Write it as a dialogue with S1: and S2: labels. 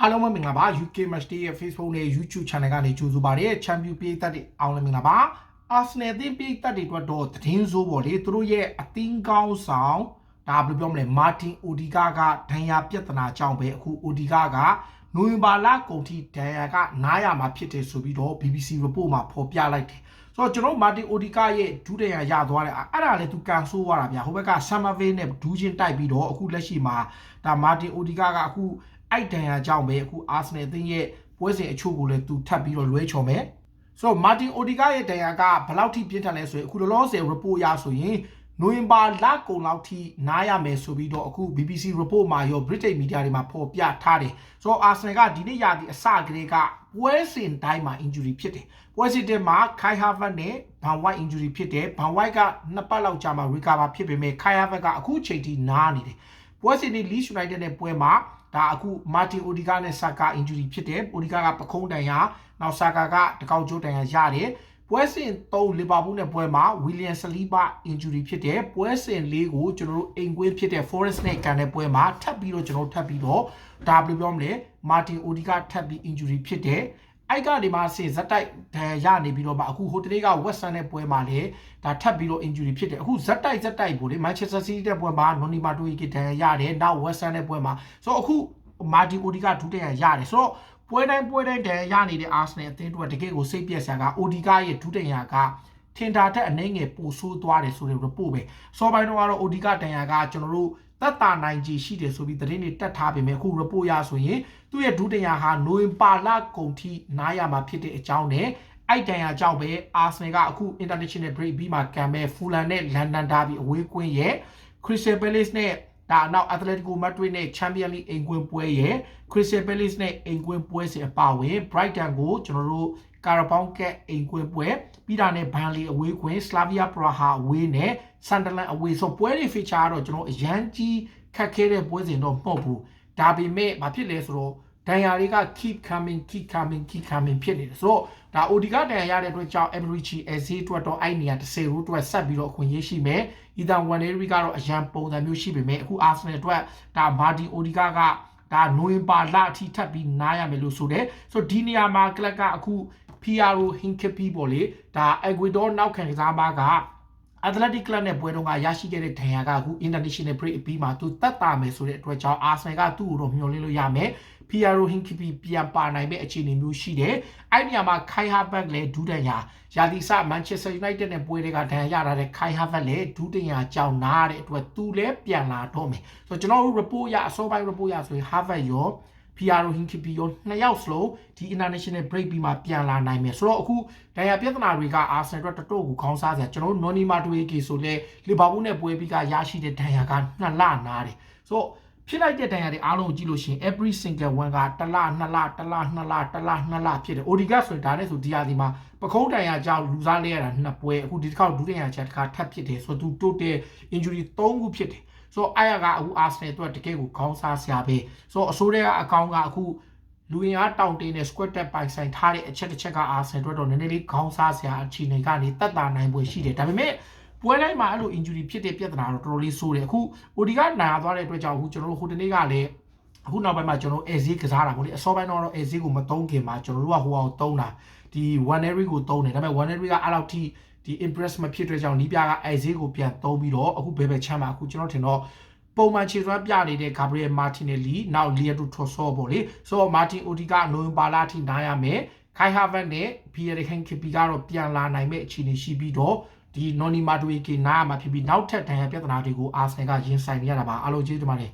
S1: အားလုံးပဲမင်္ဂလာပါ UK Match Day ရဲ့ Facebook နဲ့ YouTube Channel ကနေကြိုဆိုပါရစေ။ Champion ပြည်သက်တွေအားလုံးမင်္ဂလာပါ။ Arsenal အသင်းပြည်သက်တွေအတွက်တော့သတင်းဆိုးပေါ့လေသူတို့ရဲ့အသင်းကောင်းဆောင်ဒါဘယ်လိုပြောမလဲ Martin Odegaard ကဒဏ်ရာပြဿနာကြောင့်ပဲအခု Odegaard ကနိုဝင်ဘာလကုန်ထိဒဏ်ရာကနားရမှာဖြစ်တယ်ဆိုပြီးတော့ BBC report မှာဖော်ပြလိုက်တယ်။ဆိုတော့ကျွန်တော်မာတင်အိုဒီကာရဲ့ဒူးတရရသွားတယ်အဲ့ဒါလည်းသူကန်ဆိုးသွားတာဗျာဟိုဘက်ကဆမ်မာဗေးနဲ့ဒူးချင်းတိုက်ပြီးတော့အခုလက်ရှိမှာဒါမာတင်အိုဒီကာကအခု အိုက်တန်ရကြောင့်ပဲအခုအာဆနယ်အသင်းရဲ့ပွဲစဉ်အချို့ကိုလည်းသူထပ်ပြီးတော့လွဲချော်မယ်ဆိုတော့မာတင်အိုဒီကာရဲ့တန်ရာကဘယ်လောက်ထိပြင်းထန်လဲဆိုရင်အခုလောလောဆယ် report ရဆိုရင်နိုဝင်ဘာလကုန်လောက်ထိနားရမယ်ဆိုပြီးတော့အခု BBC report မှာရော British media တွေမှာဖော်ပြထားတယ်ဆိုတော့ Arsenal ကဒီနေ့ရာသီအစကလေးကပွဲစဉ်တိုင်းမှာ injury ဖြစ်တယ်ပွဲစဉ်တင်မှာ Kai Havertz နဲ့ Van White injury ဖြစ်တယ် Van White ကနှစ်ပတ်လောက်ကြာမှ recover ဖြစ်ပေမဲ့ Kai Havertz ကအခုချိန်ထိနားနေတယ် ပွဲစဉ်ဒီ Leeds United နဲ့ပွဲမှာဒါအခု Martin Odegaard နဲ့ Saka injury ဖြစ်တယ် Odegaard ကပခုံးတန်ရာနောက် Saka ကတကောက်ကျိုးတန်ရာရတယ်ပွဲစဉ်3လီဗာပူးနဲ့ပွဲမှာ William Saliba injury ဖြစ်တယ်ပွဲစဉ်4ကိုကျွန်တော်တို့အိမ်ကွင်းဖြစ်တဲ့ Forest နဲ့ကန်တဲ့ပွဲမှာထပ်ပြီးတော့ကျွန်တော်တို့ထပ်ပြီးတော့ဒါဘယ်လိုပြောမလဲ Martin Odegaard ထပ်ပြီး injury ဖြစ်တယ် အိုက်ကနေမှဆင်ဇက်တိုက်ဒဏ်ရနေပြီးတော့မှအခုဟိုတနေ့က West Ham နဲ့ပွဲမှာလည်းဒါထပ်ပြီးတော့ injury ဖြစ်တယ်အခုဇက်တိုက်ဇက်တိုက်ပို့လေ Manchester City တဲ့ပွဲမှာ Noni Madueke ဒဏ်ရရတယ်နောက် West Ham နဲ့ပွဲမှာဆိုတော့အခုမာတီအိုဒီကဒုတိယရတယ်ဆိုတော့ပွဲတိုင်းပွဲတိုင်းတန်ရနေတဲ့ Arsenal အသင်းတို့ကတကယ်ကိုစိတ်ပြက်စရာကအိုဒီကရဲ့ဒုတိယကထင်တာတက်အနေငယ်ပိုဆိုးသွားတယ်ဆိုတဲ့ report ပဲစောပိုင်းတော့ကတော့အိုဒီကတန်ရကကျွန်တော်တို့ သက်တာနိုင်ကြီးရှိတယ်ဆိုပြီးသတင်းတွေတက်ထားပေမဲ့အခု report ရဆိုရင်သူ့ရဲ့ဒုတိယဟာနိုဝင်ဘာလကုန်ထိနားရမှာဖြစ်တဲ့အကြောင်းနဲ့အိုက်တန်ယာကြောင့်ပဲအာဆနယ်ကအခု international break ပြီးမှကံမဲ့ဖူလန်နဲ့လန်ဒန်ဒါဘီအဝေးကွင်းရဲ့ Crystal Palace နဲ့ ဒါနောက် Atletico Madrid နဲ့ Champions League အိမ်ကွင်းပွဲရဲ့ Crystal Palace နဲ့အိမ်ကွင်းပွဲစီအပါဝင် Brighton ကိုကျွန်တော်တို့ Carabao Cup အိမ်ကွင်းပွဲပြီးတာနဲ့ Burnley အဝေးကွင်း Slavia Praha အဝေးနဲ့ Sunderland အဝေးဆိုပွဲတွေ feature ကတော့ကျွန်တော်အရန်ကြီးခက်ခဲတဲ့ပွဲစဉ်တော့မဟုတ်ဘူးဒါပေမဲ့ဘာဖြစ်လဲဆိုတော့ ဒဏ်ရာတွေက keep coming keep coming keep coming ဖြစ်နေတယ်ဆိုတော့ဒါ OD ကဒဏ်ရာရတဲ့အတွက်ကြောင့် Emerichi Eze အတွက်တော့အဲ့နေရာ30ရိုးအတွက်ဆက်ပြီးတော့အခွင့်အရေးရှိမယ်။ Ethan Waneri ကတော့အရန်ပုံစံမျိုးရှိပေမဲ့အခု Arsenal အတွက်ဒါ Martin Odegaard ကဒါနိုဝင်ဘာလအထိထပ်ပြီးနားရမယ်လို့ဆိုတယ်။ဆိုတော့ဒီနေရာမှာကလပ်ကအခု Piero Hincapié ပေါ့လေဒါ Ecuador နောက်ခံကစားပါက Athletic Club နဲ့ပွဲတော့ကရရှိခဲ့တဲ့ဒဏ်ရာကအခု International Break အပြီးမှာသူတက်တာမယ်ဆိုတဲ့အတွက်ကြောင့် Arsenal ကသူ့ကိုတော့မျှော်လင့်လို့ရမယ်။ Piero Hincapié ပြန်ပါနိုင်မဲ့အခြေအနေမျိုးရှိတယ်။အဲ့ဒီနေရာမှာ Kai Havertz လည်းဒူးတန်ရာယာတီစ Manchester United နဲ့ပွဲတွေကဒဏ်ရာရတာတဲ့ Kai Havertz လည်းဒူးတန်ရာကြောင်းနားတဲ့အတွက်သူလည်းပြန်လာတော့မယ်။ဆိုတော့ကျွန်တော်တို့ report ရအစောပိုင်း report ရဆိုရင် Havertz ရော Piero Hincapié ရောနှစ်ယောက်စလုံးဒီ international break ပြီးမှပြန်လာနိုင်မယ်ဆိုတော့အခုဒဏ်ရာပြဿနာတွေက Arsenal အတွက်တော်တော်ကိုခေါင်းစားစရာကျွန်တော်တို့ Noni Madueke ဆိုလဲလီဗာပူးနဲ့ပွဲပြီးကရရှိတဲ့ဒဏ်ရာကနှစ်လနားတယ်ဆိုတော့ဖြစ်လိုက်တဲ့ဒဏ်ရာတွေအားလုံးကိုကြည့်လို့ရှိရင် every single one ကတစ်လနှစ်လတစ်လနှစ်လတစ်လနှစ်လဖြစ်တယ် ODG ဆိုရင်ဒါနဲ့ဆိုဒီဟာဒီမှာပခုံးဒဏ်ရာကြောင့်လူစားလဲရတာနှစ်ပွဲအခုဒီတစ်ခါဒုတိယချက်တစ်ခါထပ်ဖြစ်တယ်ဆိုတော့သူ total injury 3ခုဖြစ်တယ် ဆိုတော့အဲ့ရကအခု Arsenal အတွက်တကယ်ကိုခေါင်းစားစရာပဲဆိုတော့အဆိုးတွေကအကောင်ကအခုလူရင်အားတောင်တင်းနဲ့ squat tap ပိုင်ဆိုင်ထားတဲ့အချက်တစ်ချက်က Arsenal အတွက်တော့နည်းနည်းလေးခေါင်းစားစရာအခြေအနေကနေတက်တာနိုင်ပွဲရှိတယ်ဒါပေမဲ့ပွဲတိုင်းမှာအဲ့လို injury ဖြစ်တဲ့ပြဿနာတော့တော်တော်လေးဆိုးတယ်အခု OD ကနာသွားတဲ့အတွက်ကြောင့်အခုကျွန်တော်တို့ဟိုတနေ့ကလည်းအခုနောက်ပိုင်းမှာကျွန်တော် AZ ကစားတာပေါ့လေအစောပိုင်းတော့ AZ ကိုမသုံးခင်မှာကျွန်တော်တို့ကဟိုအောင်သုံးတာဒီ Waneri ကိုသုံးတယ်ဒါပေမဲ့ Waneri ကအဲ့လောက်ထိ ဒီ impress မဖြစ်တဲ့ကြောင့်နီးပြက AZ ကိုပြန်သုံးပြီးတော့အခုဘယ်ဘယ်ချမ်းမှာအခုကျွန်တော်ထင်တော့ပုံမှန်ခြေစွမ်းပြနေတဲ့ Gabriel Martinelli နောက် Leandro Trossard ပေါ့လေဆိုတော့ Martin Odegaard နိုဝင်ဘာလအထိနားရမယ် Kai Havertz နဲ့ Pierre Henrique ကတော့ပြန်လာနိုင်မဲ့အခြေအနေရှိပြီးတော့ဒီ Noni Madueke နားမှာဖြစ်ပြီးနောက်ထပ်ဒဏ်ရာပြဿနာတွေကို Arsenal ကရင်ဆိုင်နေရတာပါအားလုံးကျေးဇူးတင်ပါတယ်